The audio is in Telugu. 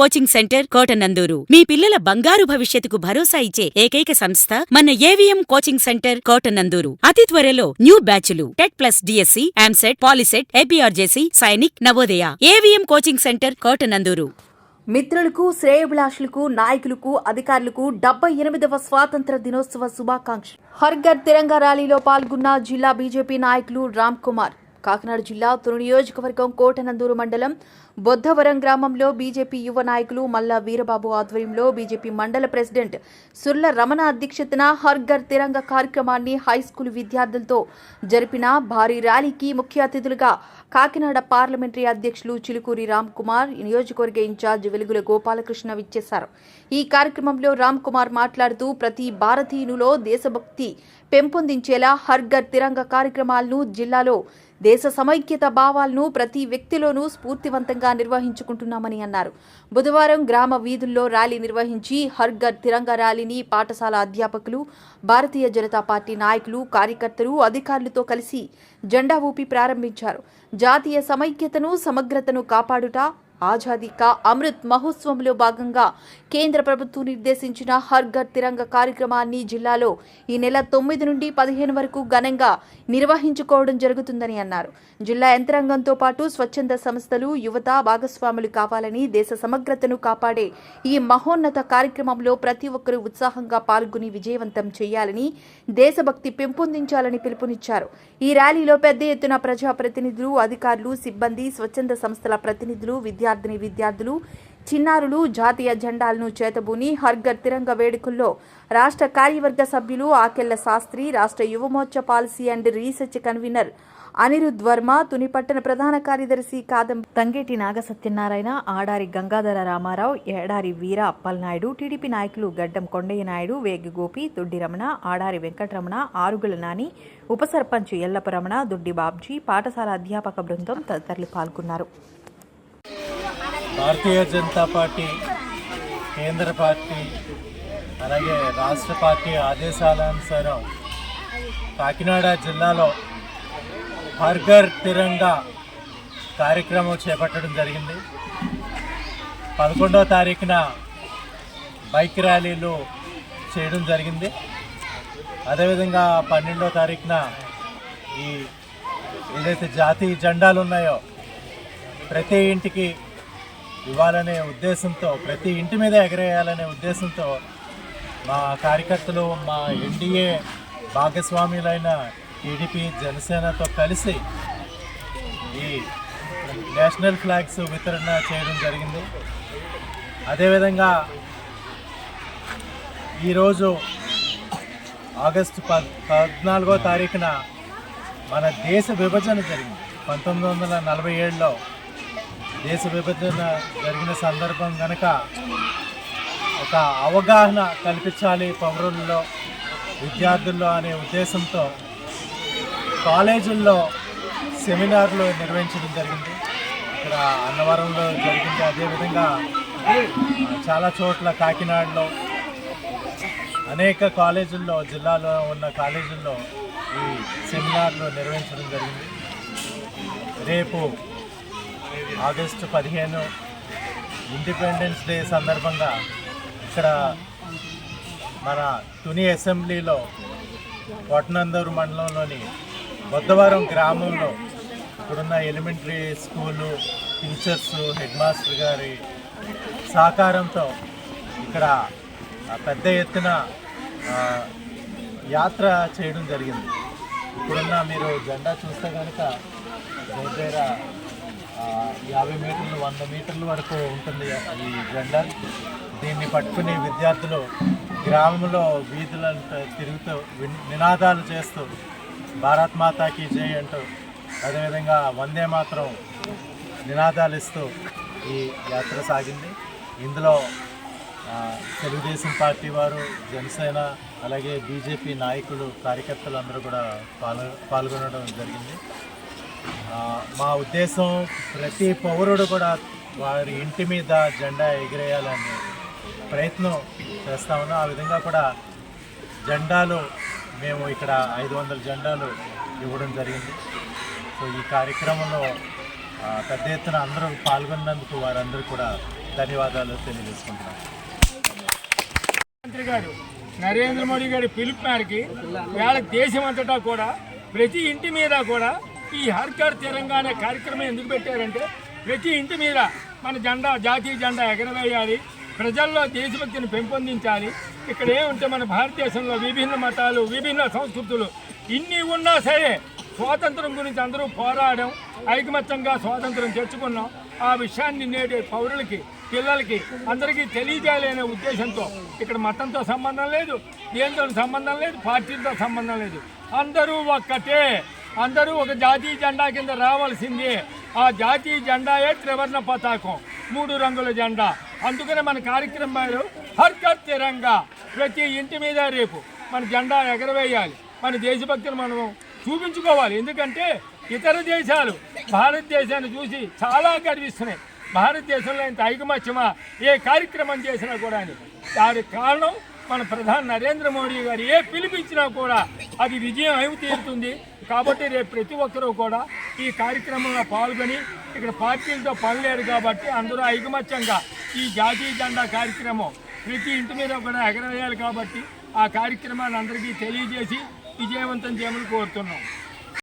Coaching centre Kotananduru. మీ పిల్లల బంగారు భవిష్యత్తుకు భరోసా ఇచ్చే ఏకైక సంస్థ మన ఏవిఎం కోచింగ్ సెంటర్ కోటనందూరు. అతి త్వరలో న్యూ బ్యాచ్లు TET plus DSC EAMCET POLYCET APRJC Sainik Navodaya AVM coaching centre Kotananduru. మిత్రులకు శ్రేయభిలాషులకు నాయకులకు అధికారులకు డెబ్బై ఎనిమిదవ స్వాతంత్ర దినోత్సవ శుభాకాంక్షలు. హర్ఘర్ తిరంగా ర్యాలీలో పాల్గొన్న జిల్లా బీజేపీ నాయకులు రామ్ కుమార్. కాకినాడ జిల్లా తుని నియోజకవర్గం కోటనందూరు మండలం బొద్దవరం గ్రామంలో బీజేపీ యువ నాయకులు మల్లా వీరబాబు ఆధ్వర్యంలో బీజేపీ మండల ప్రెసిడెంట్ సుర్ల రమణ అధ్యక్షతన హర్ఘర్ తిరంగ కార్యక్రమాన్ని హైస్కూల్ విద్యార్థులతో జరిపిన భారీ ర్యాలీకి ముఖ్య అతిథులుగా కాకినాడ పార్లమెంటరీ అధ్యక్షులు చిలుకూరి రామ్ కుమార్ నియోజకవర్గ ఇన్ఛార్జ్ వెలుగుల గోపాలకృష్ణ విచ్చేశారు. ఈ కార్యక్రమంలో రామ్ కుమార్ మాట్లాడుతూ ప్రతి భారతీయునిలో దేశభక్తి పెంపొందించేలా హర్ఘర్ తిరంగ కార్యక్రమాలను జిల్లాలో దేశ సమైక్యత భావాలను ప్రతి వ్యక్తిలోనూ స్ఫూర్తివంతంగా నిర్వహించుకుంటున్నామని అన్నారు. బుధవారం గ్రామ వీధుల్లో ర్యాలీ నిర్వహించి హర్ఘర్ తిరంగ ర్యాలీని పాఠశాల అధ్యాపకులు భారతీయ జనతా పార్టీ నాయకులు కార్యకర్తలు అధికారులతో కలిసి జెండా ఊపి ప్రారంభించారు. జాతీయ సమైక్యతను సమగ్రతను కాపాడుట ఆజాదీ కా అమృత్ మహోత్సవంలో భాగంగా కేంద్ర ప్రభుత్వం నిర్దేశించిన హర్ ఘర్ తిరంగ కార్యక్రమాన్ని జిల్లాలో ఈ నెల తొమ్మిది నుండి పదిహేను వరకు ఘనంగా నిర్వహించుకోవడం జరుగుతుందని అన్నారు. జిల్లా యంత్రాంగంతో పాటు స్వచ్ఛంద సంస్థలు యువత భాగస్వాములు కావాలని దేశ సమగ్రతను కాపాడే ఈ మహోన్నత కార్యక్రమంలో ప్రతి ఒక్కరూ ఉత్సాహంగా పాల్గొని విజయవంతం చేయాలని దేశభక్తి పెంపొందించాలని పిలుపునిచ్చారు. ఈ ర్యాలీలో పెద్ద ఎత్తున ప్రజాప్రతినిధులు అధికారులు సిబ్బంది స్వచ్ఛంద సంస్థల ప్రతినిధులు విద్యార్థిని విద్యార్థులు చిన్నారులు జాతీయ జెండాలను చేతబూని హర్గర్ తిరంగ వేడుకల్లో రాష్ట్ర కార్యవర్గ సభ్యులు ఆకెళ్ళ శాస్త్రి రాష్ట్ర Yuvamorcha policy and research convener Anirudh Varma Tuni పట్టణ ప్రధాన కార్యదర్శి కాదం తంగేటి నాగసత్యనారాయణ ఆడారి గంగాధర రామారావు ఏడారి వీర అప్పలనాయుడు టీడీపీ నాయకులు గడ్డం కొండయ్య నాయుడు వేగి గోపి దొడ్డి రమణ ఆడారి వెంకటరమణ ఆరుగుల నాని ఉప సర్పంచ్ ఎల్లప్ప రమణ బాబ్జీ పాఠశాల అధ్యాపక బృందం తదితరులు పాల్గొన్నారు. భారతీయ జనతా పార్టీ కేంద్ర పార్టీ అలాగే రాష్ట్ర పార్టీ ఆదేశాలనుసారం కాకినాడ జిల్లాలో హర్ఘర్ తిరంగా కార్యక్రమం చేపట్టడం జరిగింది. పదకొండవ తారీఖున బైక్ ర్యాలీలు చేయడం జరిగింది. అదేవిధంగా పన్నెండవ తారీఖున ఈ ఏదైతే జాతీయ జెండాలు ఉన్నాయో ప్రతి ఇంటికి ఇవ్వాలనే ఉద్దేశంతో ప్రతి ఇంటి మీద ఎగరేయాలనే ఉద్దేశంతో మా కార్యకర్తలు మా ఎన్డీఏ భాగస్వాములైన టీడీపీ జనసేనతో కలిసి ఈ నేషనల్ ఫ్లాగ్స్ వితరణ చేయడం జరిగింది. అదేవిధంగా ఈరోజు ఆగస్టు పద్ పద్నాలుగో తారీఖున మన దేశ విభజన జరిగింది. పంతొమ్మిది వందల నలభై ఏడులో దేశ విభజన జరిగిన సందర్భం కనుక ఒక అవగాహన కల్పించాలి పౌరుల్లో విద్యార్థుల్లో అనే ఉద్దేశంతో కాలేజీల్లో సెమినార్లు నిర్వహించడం జరిగింది. ఇక్కడ అన్నవరంలో జరిగింది. అదేవిధంగా చాలా చోట్ల కాకినాడలో అనేక కాలేజీల్లో జిల్లాలో ఉన్న కాలేజీల్లో ఈ సెమినార్లు నిర్వహించడం జరిగింది. రేపు ఆగస్టు పదిహేను ఇండిపెండెన్స్ డే సందర్భంగా ఇక్కడ మన తుని అసెంబ్లీలో కొట్టనందూరు మండలంలోని బొద్దవరం గ్రామంలో ఇక్కడున్న elementary school teachers head master గారి సహకారంతో ఇక్కడ పెద్ద ఎత్తున యాత్ర చేయడం జరిగింది. ఇప్పుడున్న మీరు జెండా చూస్తే కనుక దగ్గర యాభై మీటర్లు వంద మీటర్ల వరకు ఉంటుంది ఈ జెండా దీన్ని పట్టుకుని విద్యార్థులు గ్రామంలో వీధులంతా తిరుగుతూ విన్- నినాదాలు చేస్తూ భారత్ మాతాకి జై అంటూ అదేవిధంగా వందే మాత్రం నినాదాలు ఇస్తూ ఈ యాత్ర సాగింది. ఇందులో తెలుగుదేశం పార్టీ వారు జనసేన అలాగే బీజేపీ నాయకులు కార్యకర్తలు అందరూ కూడా పాల్గొ పాల్గొనడం జరిగింది. మా ఉద్దేశం ప్రతి పౌరుడు కూడా వారి ఇంటి మీద జెండా ఎగిరేయాలని ప్రయత్నం చేస్తా ఉన్నాం. ఆ విధంగా కూడా జెండాలు మేము ఇక్కడ ఐదు వందల జెండాలు ఇవ్వడం జరిగింది. సో ఈ కార్యక్రమంలో పెద్ద ఎత్తున అందరూ పాల్గొన్నందుకు వారందరూ కూడా ధన్యవాదాలు తెలియజేసుకుంటున్నాం. మంత్రి గారు నరేంద్ర మోడీ గారి పిలుపు మేరకి వేళ దేశం అంతటా కూడా ప్రతి ఇంటి మీద కూడా ఈ హర్కర్ తెలంగాణ కార్యక్రమం ఎందుకు పెట్టారంటే ప్రతి ఇంటి మీద మన జెండా జాతీయ జెండా ఎగరవేయాలి. ప్రజల్లో దేశభక్తిని పెంపొందించాలి. ఇక్కడ ఏముంటే మన భారతదేశంలో విభిన్న మతాలు విభిన్న సంస్కృతులు ఇన్ని ఉన్నా సరే స్వాతంత్రం గురించి అందరూ పోరాడడం ఐకమత్యంగా స్వాతంత్రం తెచ్చుకున్నాం. ఆ విషయాన్ని నేటి పౌరులకి పిల్లలకి అందరికీ తెలియజేయాలనే ఉద్దేశంతో ఇక్కడ మతంతో సంబంధం లేదు దేనితో సంబంధం లేదు పార్టీలతో సంబంధం లేదు. అందరూ ఒక్కటే. అందరూ ఒక జాతీయ జెండా కింద రావాల్సిందే. ఆ జాతీయ జెండాయే త్రివర్ణ పతాకం. మూడు రంగుల జెండా. అందుకనే మన కార్యక్రమాలు హర్కత్ తిరంగా. ప్రతి ఇంటి మీద రేపు మన జెండా ఎగరవేయాలి. మన దేశభక్తిని మనం చూపించుకోవాలి. ఎందుకంటే ఇతర దేశాలు భారతదేశాన్ని చూసి చాలా గర్విస్తున్నాయి. భారతదేశంలో ఇంత ఐకమత్యమా? ఏ కార్యక్రమం చేసినా కూడా అని దానికి కారణం మన ప్రధాని నరేంద్ర మోడీ గారు ఏ పిలిపించినా కూడా అది విజయం అయి తీరుతుంది. కాబట్టి రేపు ప్రతి ఒక్కరూ కూడా ఈ కార్యక్రమంలో పాల్గొని ఇక్కడ పార్టీలతో పనిలేరు కాబట్టి అందరూ ఐకమత్యంగా ఈ జాతీయ జెండా కార్యక్రమం ప్రతి ఇంటి మీద కూడా ఎగరవేయాలి కాబట్టి ఆ కార్యక్రమాన్ని అందరికీ తెలియజేసి విజయవంతం చేయమని కోరుతున్నాం.